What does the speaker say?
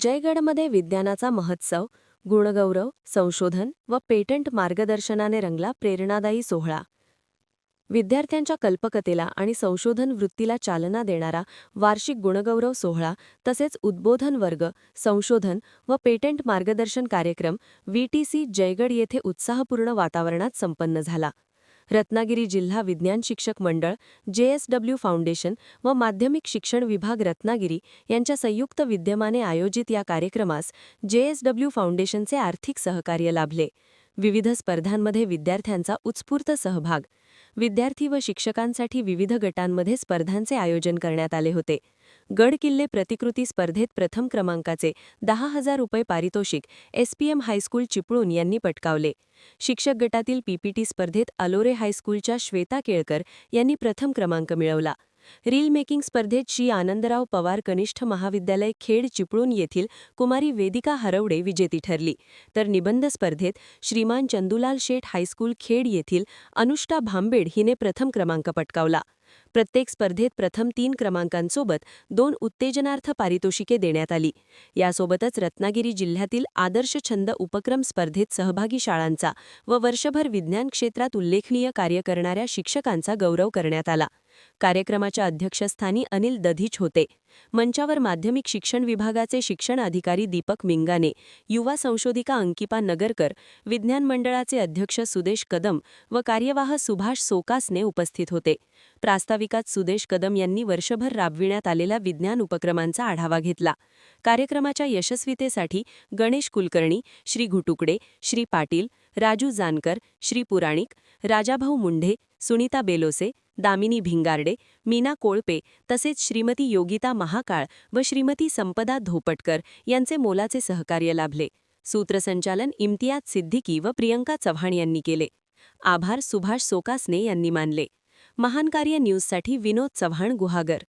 जयगडमध्ये विज्ञानाचा महोत्सव गुणगौरव संशोधन व पेटंट मार्गदर्शनाने रंगला प्रेरणादायी सोहळा. विद्यार्थ्यांच्या कल्पकतेला आणि संशोधन वृत्तीला चालना देणारा वार्षिक गुणगौरव सोहळा तसेच उद्बोधन वर्ग संशोधन व पेटंट मार्गदर्शन कार्यक्रम व्हीटीसी जयगड येथे उत्साहपूर्ण वातावरणात संपन्न झाला. रत्नागिरी जिल्हा विज्ञान शिक्षक मंडळ जेएसडब्ल्यू फाउंडेशन व माध्यमिक शिक्षण विभाग रत्नागिरी यांच्या संयुक्त विद्यमाने आयोजित या कार्यक्रमास जेएसडब्ल्यू फाउंडेशनचे आर्थिक सहकार्य लाभले. विविध स्पर्धांमध्ये विद्यार्थ्यांचा उत्स्फूर्त सहभाग. विद्यार्थी व शिक्षकांसाठी विविध गटांमध्ये स्पर्धांचे आयोजन करण्यात आले होते. गड किल्ले प्रतिकृती स्पर्धेत प्रथम क्रमांकाचे दहा हजार रुपये पारितोषिक एसपीएम हायस्कूल चिपळूण यांनी पटकावले. शिक्षक गटातील पीपीटी स्पर्धेत अलोरे हायस्कूलच्या श्वेता केळकर यांनी प्रथम क्रमांक मिळवला. रील मेकिंग स्पर्धेत श्री आनंदराव पवार कनिष्ठ महाविद्यालय खेड चिपळूण येथील कुमारी वेदिका हरवडे विजेती ठरली. तर निबंध स्पर्धेत श्रीमान चंदुलाल शेठ हायस्कूल खेड येथील अनुष्टा भांबेड हिने प्रथम क्रमांक पटकावला. प्रत्येक स्पर्धेत प्रथम तीन क्रमांकांसोबत दोन उत्तेजनार्थ पारितोषिके देण्यात आली. यासोबतच रत्नागिरी जिल्ह्यातील आदर्श छंद उपक्रम स्पर्धेत सहभागी शाळांचा व वर्षभर विज्ञान क्षेत्रात उल्लेखनीय कार्य करणाऱ्या शिक्षकांचा गौरव करण्यात आला. कार्यक्रमाच्या अध्यक्षस्थानी अनिल दधीच होते. मंचावर माध्यमिक शिक्षण विभागाचे शिक्षण अधिकारी दीपक मिंगाने युवा संशोधिका अंकिपा नगरकर विज्ञान मंडळाचे अध्यक्ष सुदेश कदम व कार्यवाह सुभाष सोकासने उपस्थित होते. प्रास्ताविकात सुदेश कदम यांनी वर्षभर राबविण्यात आलेल्या विज्ञान उपक्रमांचा आढावा घेतला. कार्यक्रमाच्या यशस्वीतेसाठी गणेश कुलकर्णी श्री घुटुकडे श्री पाटील राजू जानकर श्री पुराणिक राजाभाऊ मुंढे सुनीता बेलोसे दामिनी भिंगारडे मीना कोळपे तसेच श्रीमती योगिता महाकाळ व श्रीमती संपदा धोपटकर यांचे मोलाचे सहकार्य लाभले. सूत्रसंचालन इम्तियाज सिद्दीकी व प्रियंका चव्हाण यांनी केले. आभार सुभाष सोकासने यांनी मानले. महान कार्य न्यूजसाठी विनोद चव्हाण गुहागर.